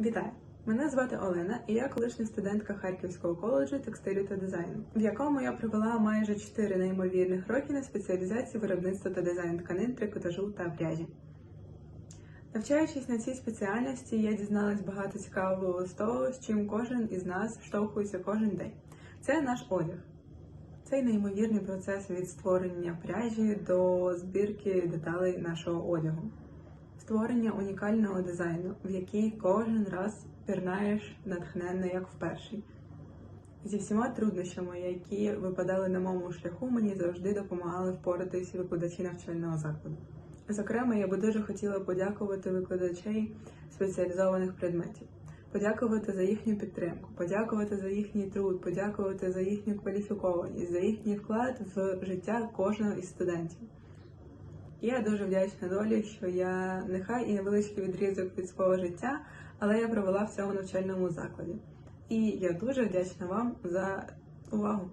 Вітаю! Мене звати Олена, і я колишня студентка Харківського коледжу текстилю та дизайну, в якому я провела майже 4 неймовірних роки на спеціалізації виробництва та дизайн тканин, трикотажу та пряжі. Навчаючись на цій спеціальності, я дізналась багато цікавого з того, з чим кожен із нас штовхується кожен день. Це наш одяг. Цей неймовірний процес від створення пряжі до збірки деталей нашого одягу створення унікального дизайну, в який кожен раз пірнаєш натхненно, як вперше. Зі всіма труднощами, які випадали на моєму шляху, мені завжди допомагали впоратися викладачі навчального закладу. Зокрема, я би дуже хотіла подякувати викладачей спеціалізованих предметів, подякувати за їхню підтримку, подякувати за їхній труд, подякувати за їхню кваліфікованість, за їхній вклад в життя кожного із студентів. Я дуже вдячна долі, що я нехай і невеличкий відрізок від свого життя, але я провела в цьому навчальному закладі. І я дуже вдячна вам за увагу.